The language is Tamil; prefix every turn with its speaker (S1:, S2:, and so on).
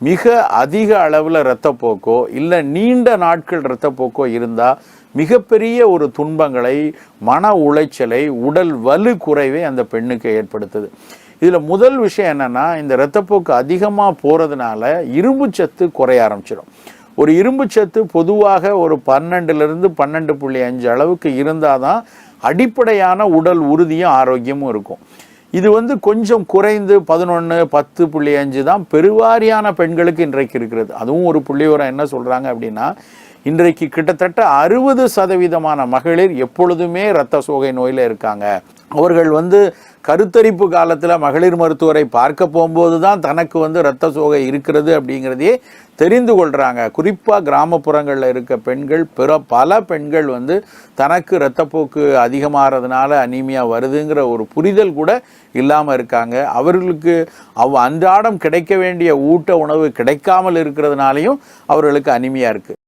S1: மிக அதிக அளவில் இரத்தப்போக்கோ இல்லை நீண்ட நாட்கள் இரத்தப்போக்கோ இருந்தால் மிகப்பெரிய ஒரு துன்பங்களை மன உளைச்சலை உடல் வலு குறைவை அந்த பெண்ணுக்கு ஏற்படுத்துது. இதில் முதல் விஷயம் என்னென்னா இந்த இரத்தப்போக்கு அதிகமாக போகிறதுனால இரும்புச்சத்து குறைய ஆரம்பிச்சிடும் ஒரு இரும்புச்சத்து பொதுவாக ஒரு பன்னெண்டுலேருந்து பன்னெண்டு புள்ளி அஞ்சு அளவுக்கு இருந்தால் தான் அடிப்படையான உடல் உறுதியும் ஆரோக்கியமும் இருக்கும். இது வந்து கொஞ்சம் குறைந்து பதினொன்று பத்து புள்ளி அஞ்சு தான் பெருவாரியான பெண்களுக்கு இன்றைக்கு இருக்கிறது. அதுவும் ஒரு புள்ளியோரம் என்ன சொல்கிறாங்க அப்படின்னா இன்றைக்கு கிட்டத்தட்ட அறுபது சதவீதமான மகளிர் எப்பொழுதுமே இரத்த சோகை நோயில் இருக்காங்க. அவர்கள் வந்து கருத்தரிப்பு காலத்தில் மகளிர் மருத்துவரை பார்க்க போகும்போது தான் தனக்கு வந்து இரத்த சோகை இருக்கிறது அப்படிங்கிறதையே தெரிந்து கொள்கிறாங்க குறிப்பாக கிராமப்புறங்களில் இருக்க பெண்கள் பிற பல பெண்கள் வந்து தனக்கு இரத்தப்போக்கு அதிகமாகிறதுனால அனீமியா வருதுங்கிற ஒரு புரிதல் கூட இல்லாமல் இருக்காங்க. அவர்களுக்கு அவ் அன்றாடம் கிடைக்க வேண்டிய ஊட்ட உணவு கிடைக்காமல் இருக்கிறதுனாலையும் அவர்களுக்கு அனிமையாக இருக்குது